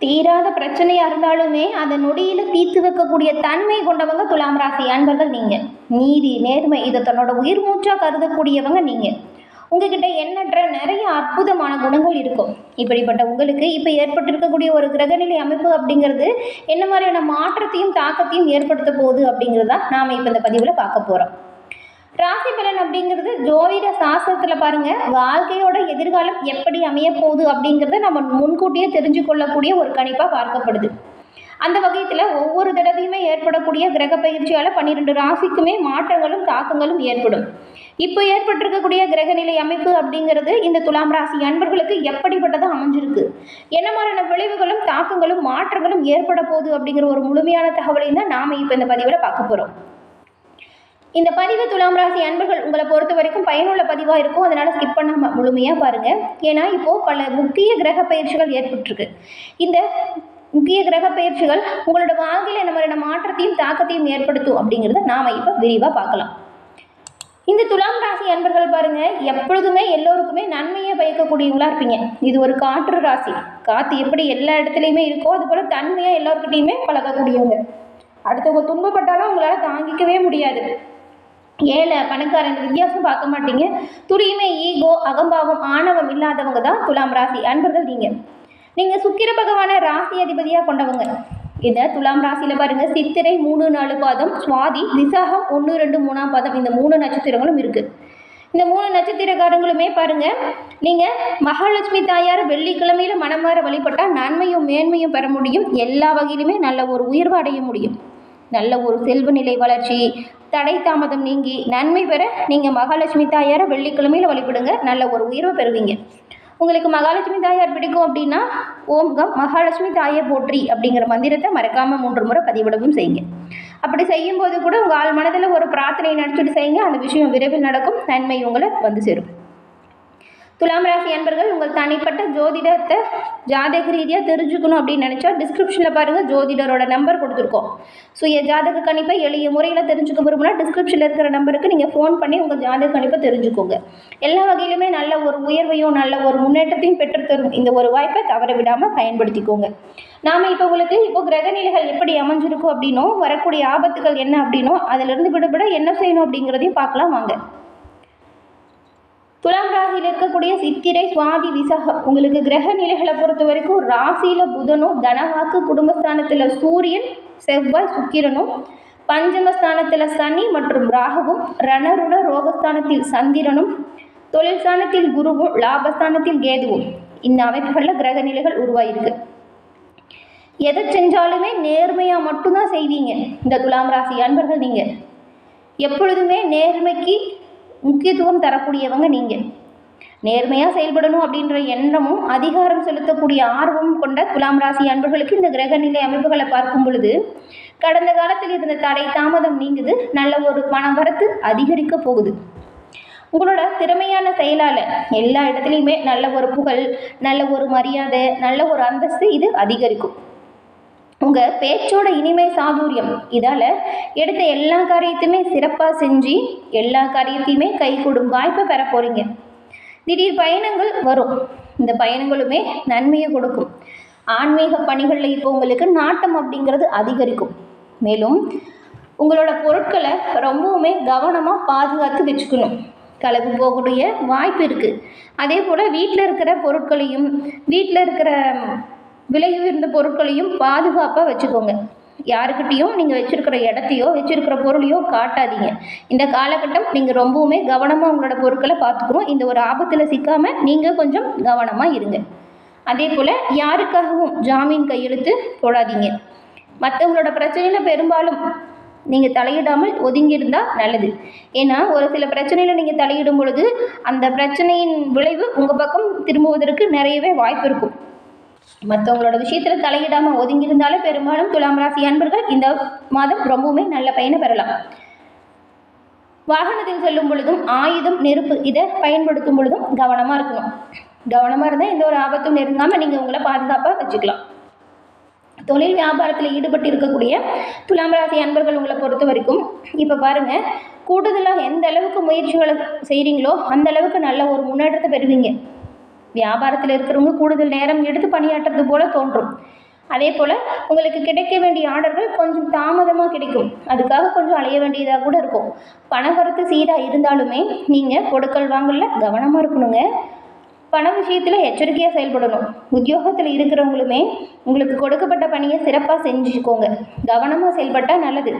தீராத பிரச்சனையாக இருந்தாலுமே அதை நொடியில் தீர்த்து வைக்கக்கூடிய தன்மை கொண்டவங்க துலாம் ராசி அன்பர்கள் நீங்கள் நீதி நேர்மை இதை தன்னோட உயிர் மூச்சாக கருதக்கூடியவங்க நீங்கள் உங்ககிட்ட எண்ணற்ற நிறைய அற்புதமான குணங்கள் இருக்கும். இப்படிப்பட்ட உங்களுக்கு இப்போ ஏற்பட்டிருக்கக்கூடிய ஒரு கிரகநிலை அமைப்பு அப்படிங்கிறது என்ன மாதிரியான மாற்றத்தையும் தாக்கத்தையும் ஏற்படுத்த போகுது அப்படிங்கிறது தான் நாம் இப்போ இந்த பதிவில் பார்க்க போகிறோம் ராசி பலன் அப்படிங்கிறது ஜோதிட சாஸ்திரத்தில் பாருங்கள் வாழ்க்கையோட எதிர்காலம் எப்படி அமைய போகுது அப்படிங்கிறத நம்ம முன்கூட்டியே தெரிஞ்சு கொள்ளக்கூடிய ஒரு கணிப்பாக பார்க்கப்படுது. அந்த வகையில் ஒவ்வொரு தடவையுமே ஏற்படக்கூடிய கிரக பயிற்சியால் பன்னிரெண்டு ராசிக்குமே மாற்றங்களும் தாக்கங்களும் ஏற்படும். இப்போ ஏற்பட்டிருக்கக்கூடிய கிரகநிலை அமைப்பு அப்படிங்கிறது இந்த துலாம் ராசி அன்பர்களுக்கு எப்படிப்பட்டதாக அமைஞ்சிருக்கு? என்ன மாதிரியான விளைவுகளும் தாக்கங்களும் மாற்றங்களும் ஏற்பட போகுது அப்படிங்கிற ஒரு முழுமையான தகவலையும் தான் நாம் இப்போ இந்த பதிவில் பார்க்க போகிறோம் இந்த பதிவு துலாம் ராசி அன்பர்கள் உங்களை பொறுத்த வரைக்கும் பயனுள்ள பதிவாக இருக்கும். அதனால் ஸ்கிப் பண்ணாமல் முழுமையாக பாருங்கள் ஏன்னா இப்போது பல முக்கிய கிரக பயிற்சிகள் ஏற்பட்டிருக்கு. இந்த முக்கிய கிரக பயிற்சிகள் உங்களோட வாழ்க்கையில் நம்மளோட மாதிரியான மாற்றத்தையும் தாக்கத்தையும் ஏற்படுத்தும் அப்படிங்கிறத நாம் இப்போ விரிவாக பார்க்கலாம். இந்த துலாம் ராசி அன்பர்கள் பாருங்கள் எப்பொழுதுமே எல்லோருக்குமே நன்மையை பயக்கக்கூடியவங்களா இருப்பீங்க. இது ஒரு காற்று ராசி. காற்று எப்படி எல்லா இடத்துலையுமே இருக்கோ அது போல் தன்மையாக எல்லாருக்கிட்டையுமே பழகக்கூடியவங்க. அடுத்தவங்க துன்பப்பட்டாலும் உங்களால் தாங்கிக்கவே முடியாது. ஏழை பணக்காரன் இந்த வித்தியாசம் பார்க்க மாட்டீங்க. துரியுமே ஈகோ அகம்பாவம் ஆணவம் இல்லாதவங்க தான் துலாம் ராசி. அன்பர்கள் நீங்கள் நீங்கள் சுக்கிர பகவானை ராசி அதிபதியாக கொண்டவங்க. இதை துலாம் ராசியில் பாருங்கள் சித்திரை மூணு நாலு பாதம் சுவாதி விசாகம் ஒன்று ரெண்டு மூணாம் பாதம் இந்த மூணு நட்சத்திரங்களும் இருக்குது இந்த மூணு நட்சத்திரக்காரங்களுமே பாருங்க நீங்கள் மகாலட்சுமி தாயார் வெள்ளிக்கிழமையில் மனமாற வழிபட்டால் நன்மையும் மேன்மையும் பெற முடியும். எல்லா வகையிலுமே நல்ல ஒரு உயர்வு அடைய முடியும். நல்ல ஒரு செல்வ நிலை வளர்ச்சி தடை தாமதம் நீங்கி நன்மை பெற நீங்கள் மகாலட்சுமி தாயாரை வெள்ளிக்கிழமையில் வழிபடுங்க. நல்ல ஒரு உயர்வை பெறுவீங்க. உங்களுக்கு மகாலட்சுமி தாயார் பிடிக்கும் அப்படின்னா ஓம் கம் மகாலட்சுமி தாயை போற்றி அப்படிங்கிற மந்திரத்தை மறக்காமல் மூன்று முறை பதிவிடவும் செய்யுங்க. அப்படி செய்யும்போது கூட உங்கள் ஆள் மனதில் ஒரு பிரார்த்தனை நடிச்சுட்டு செய்யுங்க. அந்த விஷயம் விரைவில் நடக்கும். நன்மை உங்களை வந்து சேரும். துலாம் ராசி அன்பர்கள் உங்கள் தனிப்பட்ட ஜோதிடத்தை ஜாதக ரீதியாக தெரிஞ்சுக்கணும் அப்படின்னு நினச்சா டிஸ்கிரிப்ஷனில் பாருங்கள் ஜோதிடரோட நம்பர் கொடுத்துருக்கோம். ஸோ என் ஜாதக கணிப்பை எளிய முறையில் தெரிஞ்சுக்க விரும்புனா டிஸ்கிரிப்ஷனில் இருக்கிற நம்பருக்கு நீங்கள் ஃபோன் பண்ணி உங்கள் ஜாதக கணிப்பை தெரிஞ்சுக்கோங்க. எல்லா வகையிலுமே நல்ல ஒரு உயர்வையும் நல்ல ஒரு முன்னேற்றத்தையும் பெற்றுத்தரும் இந்த ஒரு வாய்ப்பை தவற விடாமல் பயன்படுத்திக்கோங்க. நாம் இப்போ உங்களுக்கு இப்போ கிரகநிலைகள் எப்படி அமைஞ்சிருக்கும் அப்படின்னோ வரக்கூடிய ஆபத்துகள் என்ன அப்படின்னோ அதிலிருந்து விடுபட என்ன செய்யணும் அப்படிங்கிறதையும் பார்க்கலாம் வாங்க. துலாம் ராசியில் இருக்கக்கூடிய சித்திரை சுவாதி விசகம் உங்களுக்கு கிரக நிலைகளை பொறுத்த வரைக்கும் ராசியில் புதனும் தனவாக்கு குடும்பஸ்தானத்தில் சூரியன் செவ்வாய் சுக்கிரனும் பஞ்சமஸ்தானத்தில் சனி மற்றும் ராகுவும் ரணருட ரோகஸ்தானத்தில் சந்திரனும் தொழில்ஸ்தானத்தில் குருவும் லாபஸ்தானத்தில் கேதுவும். இந்த அமைப்புகளில் கிரக நிலைகள் உருவாயிருக்கு. எதை செஞ்சாலுமே நேர்மையாக மட்டும்தான் செய்வீங்க. இந்த துலாம் ராசி அன்பர்கள் நீங்கள் எப்பொழுதுமே நேர்மைக்கு முக்கியத்துவம் தரக்கூடியவங்க நீங்கள் நேர்மையாக செயல்படணும் அப்படின்ற எண்ணமும் அதிகாரம் செலுத்தக்கூடிய ஆர்வமும் கொண்ட துலாம் ராசி அன்பர்களுக்கு இந்த கிரகநிலை அமைப்புகளை பார்க்கும் பொழுது கடந்த காலத்தில் இருந்த தடை தாமதம் நீங்குது நல்ல ஒரு பண வரத்து அதிகரிக்க போகுது. உங்களோட திறமையான செயலால் எல்லா இடத்துலையுமே நல்ல ஒரு புகழ் நல்ல ஒரு மரியாதை நல்ல ஒரு அந்தஸ்து இது அதிகரிக்கும். உங்கள் பேச்சோட இனிமை சாதுரியம். இதால் எடுத்த எல்லா காரியத்தையுமே சிறப்பாக செஞ்சு எல்லா காரியத்தையுமே கை கொடும் வாய்ப்பை பெற போகிறீங்க திடீர் பயணங்கள் வரும். இந்த பயணங்களுமே நன்மையை கொடுக்கும். ஆன்மீக பணிகளில் இப்போ உங்களுக்கு நாட்டம் அப்படிங்கிறது அதிகரிக்கும். மேலும் உங்களோட பொருட்களை ரொம்பவுமே கவனமாக பாதுகாத்து வச்சுக்கணும். கலகு போகக்கூடிய வாய்ப்பு இருக்குது அதே போல் வீட்டில் இருக்கிற பொருட்களையும் வீட்டில் இருக்கிற விலை உயர்ந்த பொருட்களையும் பாதுகாப்பாக வச்சுக்கோங்க. யாருக்கிட்டேயும் நீங்கள் வச்சுருக்கிற இடத்தையோ வச்சுருக்கிற பொருளையோ காட்டாதீங்க. இந்த காலகட்டம் நீங்கள் ரொம்பவுமே கவனமாக உங்களோட பொருட்களை பார்த்துக்கணும். இந்த ஒரு ஆபத்தில் சிக்காமல் நீங்கள் கொஞ்சம் கவனமாக இருங்க. அதே போல் யாருக்காகவும் ஜாமீன் கையெழுத்து போடாதீங்க. மற்றவங்களோட பிரச்சனையில் பெரும்பாலும் நீங்கள் தலையிடாமல் ஒதுங்கியிருந்தால் நல்லது. ஏன்னா ஒரு சில பிரச்சனையில் நீங்கள் தலையிடும் பொழுது அந்த பிரச்சனையின் விளைவு உங்கள் பக்கம் திரும்புவதற்கு நிறையவே வாய்ப்பு இருக்கும். மற்றவங்களோட விஷயத்தில் தலையிடாமல் ஒதுங்கியிருந்தாலே பெரும்பாலும் துலாம் ராசி அன்பர்கள் இந்த மாதம் ரொம்பவுமே நல்ல பயனை பெறலாம். வாகனத்தில் செல்லும் பொழுதும் ஆயுதம் நெருப்பு இதை பயன்படுத்தும் பொழுதும் கவனமாக இருக்கணும். கவனமாக இருந்தால் எந்த ஒரு ஆபத்தும் நெருங்காமல் நீங்கள் உங்களை பாதுகாப்பாக வச்சுக்கலாம். தொழில் வியாபாரத்தில் ஈடுபட்டு இருக்கக்கூடிய துலாம் ராசி அன்பர்கள் உங்களை பொறுத்த வரைக்கும் இப்போ பாருங்கள் கூடுதலாக எந்த அளவுக்கு முயற்சிகளை செய்கிறீங்களோ அந்த அளவுக்கு நல்ல ஒரு முன்னேற்றத்தை பெறுவீங்க. வியாபாரத்தில் இருக்கிறவங்க கூடுதல் நேரம் எடுத்து பணியாற்றுறது போல தோன்றும். அதே போல் உங்களுக்கு கிடைக்க வேண்டிய ஆர்டர்கள் கொஞ்சம் தாமதமாக கிடைக்கும். அதுக்காக கொஞ்சம் அலைய வேண்டியதாக கூட இருக்கும். பணவரத்து சீராக இருந்தாலுமே நீங்கள் கொடுக்கல் வாங்கல கவனமாக இருக்கணுங்க. பண விஷயத்தில் எச்சரிக்கையாக செயல்படணும். உத்தியோகத்தில் இருக்கிறவங்களுமே உங்களுக்கு கொடுக்கப்பட்ட பணியை சிறப்பாக செஞ்சுக்கோங்க. கவனமாக செயல்பட்டால் நல்லது.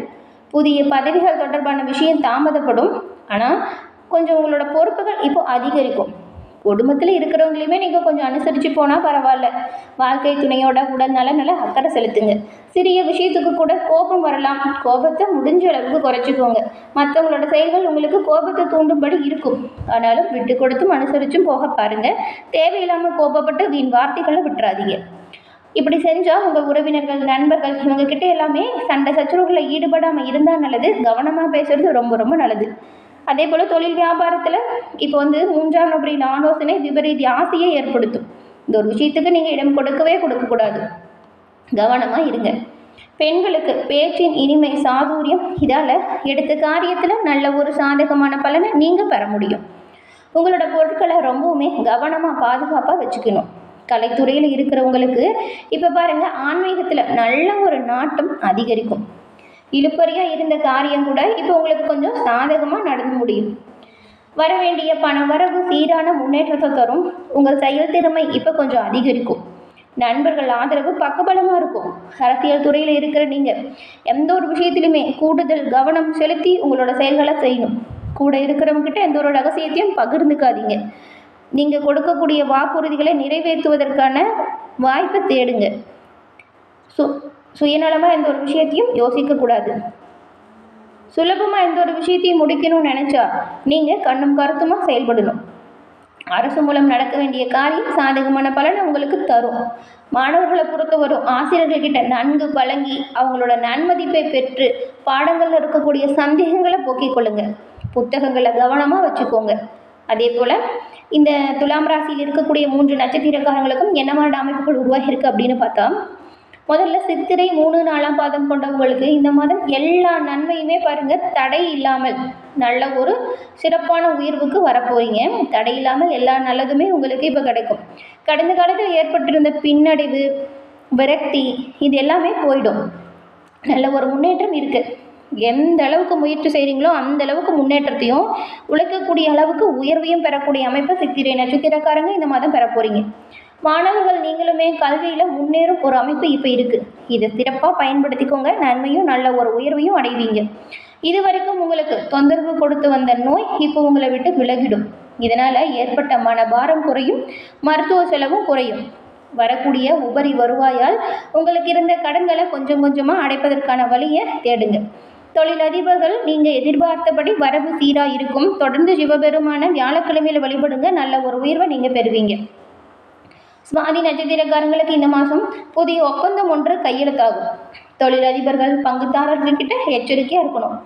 புதிய பதவிகள் தொடர்பான விஷயம் தாமதப்படும். ஆனால் கொஞ்சம் உங்களோட பொறுப்புகள் இப்போ அதிகரிக்கும். குடும்பத்தில் இருக்கிறவங்களையுமே நீங்கள் கொஞ்சம் அனுசரித்து போனால் பரவாயில்ல. வாழ்க்கை துணையோட உடல் நலனில் அக்கறை செலுத்துங்க. சிறிய விஷயத்துக்கு கூட கோபம் வரலாம். கோபத்தை முடிஞ்ச அளவுக்கு குறைச்சிக்கோங்க. மற்றவங்களோட செயல்கள் உங்களுக்கு கோபத்தை தூண்டும்படி இருக்கும். ஆனாலும் விட்டு கொடுத்தும் அனுசரித்தும் போக பாருங்கள் தேவையில்லாமல் கோபப்பட்டு வீண் வார்த்தைகளை விட்டுறாதீங்க. இப்படி செஞ்சால் உங்கள் உறவினர்கள் நண்பர்கள் இவங்கக்கிட்ட எல்லாமே சண்டை சச்சரவுகளில் ஈடுபடாமல் இருந்தால் நல்லது. கவனமாக பேசுறது ரொம்ப ரொம்ப நல்லது. அதே போல் தொழில் வியாபாரத்தில் இப்போ வந்து மூன்றாம் நபரின் ஆலோசனை விபரீத ஆசையை ஏற்படுத்தும். இந்த ஒரு விஷயத்துக்கு நீங்கள் இடம் கொடுக்கவே கொடுக்கக்கூடாது. கவனமாக இருங்க. பெண்களுக்கு பேச்சின் இனிமை சாதுரியம் இதால் எடுத்த காரியத்தில் நல்ல ஒரு சாதகமான பலனை நீங்கள் பெற முடியும். உங்களோட பொருட்களை ரொம்பவுமே கவனமாக பாதுகாப்பாக வச்சுக்கணும். கலைத்துறையில் இருக்கிறவங்களுக்கு இப்போ பாருங்கள் ஆன்மீகத்தில் நல்ல ஒரு நாட்டம் அதிகரிக்கும். இழுப்பறியாக இருந்த காரியம் கூட இப்போ உங்களுக்கு கொஞ்சம் சாதகமாக நடந்து முடியும். வர வேண்டிய பண வரவு சீரான முன்னேற்றத்தை தரும். உங்கள் செயல் திறமை இப்போ கொஞ்சம் அதிகரிக்கும். நண்பர்கள் ஆதரவு பக்கபலமாக இருக்கும். அரசியல் துறையில் இருக்கிற நீங்கள் எந்த ஒரு விஷயத்திலுமே கூடுதல் கவனம் செலுத்தி உங்களோட செயல்களை செய்யணும். கூட இருக்கிறவங்ககிட்ட எந்த ஒரு ரகசியத்தையும் பகிர்ந்துக்காதீங்க. நீங்கள் கொடுக்கக்கூடிய வாக்குறுதிகளை நிறைவேற்றுவதற்கான வாய்ப்பை தேடுங்க. ஸோ சுயநலமாக எந்த ஒரு விஷயத்தையும் யோசிக்கக்கூடாது. சுலபமாக எந்த ஒரு விஷயத்தையும் முடிக்கணும்னு நினச்சா நீங்கள் கண்ணும் கருத்துமாக செயல்படணும். அரசு மூலம் நடக்க வேண்டிய காரியம் சாதகமான பலனை உங்களுக்கு தரும். மாணவர்களை பொறுத்தவரும் ஆசிரியர்கள்கிட்ட நன்கு பழங்கி அவங்களோட நன்மதிப்பை பெற்று பாடங்களில் இருக்கக்கூடிய சந்தேகங்களை போக்கிக் கொள்ளுங்க. புத்தகங்களை கவனமாக வச்சுக்கோங்க. அதே போல் இந்த துலாம் ராசியில் இருக்கக்கூடிய மூன்று நட்சத்திரக்காரங்களுக்கும் என்ன மாதிரி அமைப்புகள் உருவாகியிருக்கு அப்படின்னு பார்த்தா முதல்ல சித்திரை மூணு நாலாம் பாதம் கொண்டவங்களுக்கு இந்த மாதம் எல்லா நன்மையுமே பாருங்கள் தடை இல்லாமல் நல்ல ஒரு சிறப்பான உயர்வுக்கு வரப்போறீங்க. தடை இல்லாமல் எல்லா நல்லதுமே உங்களுக்கு இப்போ கிடைக்கும். கடந்த காலத்தில் ஏற்பட்டிருந்த பின்னடைவு விரக்தி இது எல்லாமே போயிடும். நல்ல ஒரு முன்னேற்றம் இருக்குது எந்த அளவுக்கு முயற்சி செய்கிறீங்களோ அந்த அளவுக்கு முன்னேற்றத்தையும் உழைக்கக்கூடிய அளவுக்கு உயர்வையும் பெறக்கூடிய அமைப்பை சித்திரை நட்சத்திரக்காரங்க இந்த மாதம் பெற போகிறீங்க மாணவர்கள் நீங்களுமே கல்வியில் முன்னேறும் ஒரு அமைப்பு இப்போ இருக்குது இதை சிறப்பாக பயன்படுத்திக்கோங்க. நன்மையும் நல்ல ஒரு உயர்வையும் அடைவீங்க. இது வரைக்கும் உங்களுக்கு தொந்தரவு கொடுத்து வந்த நோய் இப்போ உங்களை விட்டு விலகிடும். இதனால் ஏற்பட்ட மனபாரம் குறையும் மருத்துவ செலவும் குறையும். வரக்கூடிய உபரி வருவாயால் உங்களுக்கு இருந்த கடன்களை கொஞ்சம் கொஞ்சமாக அடைப்பதற்கான வழியை தேடுங்க. தொழிலதிபர்கள் நீங்கள் எதிர்பார்த்தபடி வரவு சீராக இருக்கும். தொடர்ந்து சிவபெருமான வியாழக்கிழமையில் வழிபடுங்க. நல்ல ஒரு உயர்வை நீங்கள் பெறுவீங்க. சுவாதி நட்சத்திரக்காரங்களுக்கு இந்த மாதம் புதிய ஒப்பந்தம் ஒன்று கையெழுத்தாகும். தொழிலதிபர்கள் பங்குதாரர்கள்கிட்ட எச்சரிக்கையாக இருக்கணும்.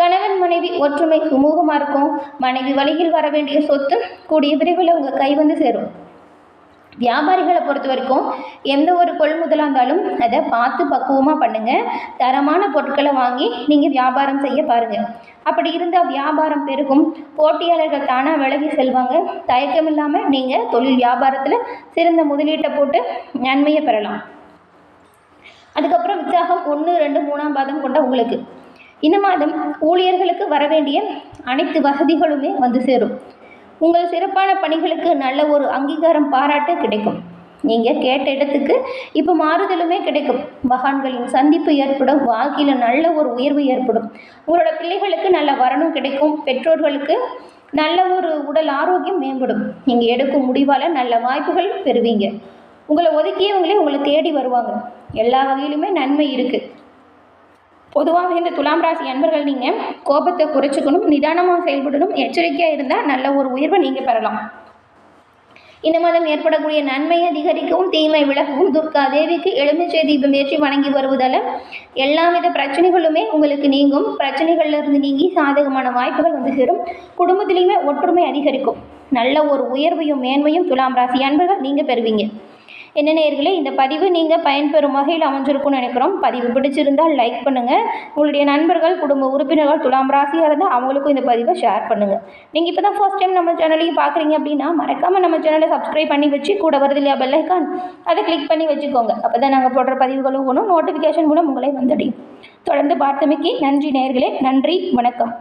கணவன் மனைவி ஒற்றுமை சுமூகமாக இருக்கும். மனைவி வழியில் வர வேண்டிய சொத்து கூடிய விரைவில் உங்கள் கை வந்து சேரும். வியாபாரிகளை பொறுத்த வரைக்கும் எந்த ஒரு கொள்முதலாக இருந்தாலும் அதை பார்த்து பக்குவமாக பண்ணுங்கள் தரமான பொருட்களை வாங்கி நீங்கள் வியாபாரம் செய்ய பாருங்கள் அப்படி இருந்தால் வியாபாரம் பெருகும். போட்டியாளர்கள் தானாக விலகி செல்வாங்க. தயக்கம் இல்லாமல் நீங்கள் தொழில் வியாபாரத்தில் சிறந்த முதலீட்டை போட்டு நன்மையை பெறலாம். அதுக்கப்புறம் உற்சாகம் ஒன்று ரெண்டு மூணாம் பாதம் கொண்ட உங்களுக்கு. இந்த மாதம் ஊழியர்களுக்கு வர வேண்டிய அனைத்து வசதிகளுமே வந்து சேரும். உங்கள் சிறப்பான பணிகளுக்கு நல்ல ஒரு அங்கீகாரம் பாராட்டு கிடைக்கும். நீங்கள் கேட்ட இடத்துக்கு இப்போ மாறுதலுமே கிடைக்கும். மகான்களின் சந்திப்பு ஏற்படும். வாழ்க்கையில் நல்ல ஒரு உயர்வு ஏற்படும். உங்களோட பிள்ளைகளுக்கு நல்ல வரணும் கிடைக்கும். பெற்றோர்களுக்கு நல்ல ஒரு உடல் ஆரோக்கியம் மேம்படும். நீங்கள் எடுக்கும் முடிவால் நல்ல வாய்ப்புகள் பெறுவீங்க. உங்களை ஒதுக்கியவங்களே உங்களை தேடி வருவாங்க. எல்லா வகையிலுமே நன்மை இருக்குது பொதுவாக இந்த துலாம் ராசி அன்பர்கள் நீங்கள் கோபத்தை குறைச்சிக்கணும் நிதானமாக செயல்படணும் எச்சரிக்கையாக இருந்தால் நல்ல ஒரு உயர்வை நீங்கள் பெறலாம். இந்த மாதம் ஏற்படக்கூடிய நன்மை அதிகரிக்கவும் தீமை விலகவும் துர்கா தேவிக்கு எலுமிச்சை தீபம் ஏற்றி வணங்கி வருவதால் எல்லா வித பிரச்சனைகளுமே உங்களுக்கு நீங்கும். பிரச்சனைகள்லேருந்து நீங்கி சாதகமான வாய்ப்புகள் வந்து சேரும். குடும்பத்திலையுமே ஒற்றுமை அதிகரிக்கும். நல்ல ஒரு உயர்வையும் மேன்மையும் துலாம் ராசி அன்பர்கள் நீங்கள் பெறுவீங்க. என்ன நேர்களே இந்த பதிவு நீங்கள் பயன்பெறும் வகையில் அமைஞ்சிருக்கும்னு நினைக்கிறோம். பதிவு பிடிச்சிருந்தால் லைக் பண்ணுங்கள் உங்களுடைய நண்பர்கள் குடும்ப உறுப்பினர்கள் துலாம் ராசியாக இருந்தால் அவங்களுக்கும் இந்த பதிவை ஷேர் பண்ணுங்கள் நீங்கள் இப்போ தான் ஃபர்ஸ்ட் டைம் நம்ம சேனலையும் பார்க்குறீங்க அப்படின்னா மறக்காமல் நம்ம சேனலை சப்ஸ்கிரைப் பண்ணி வச்சு கூட வருது இல்லையா பெல்லைக்கான் அதை கிளிக் பண்ணி வச்சுக்கோங்க. அப்போ தான் நாங்கள் போடுற பதிவுகளும் ஒன்றும் நோட்டிஃபிகேஷன் மூலம் உங்களை வந்தடையும் தொடர்ந்து பார்த்தமைக்கு நன்றி நேர்களே. நன்றி. வணக்கம்.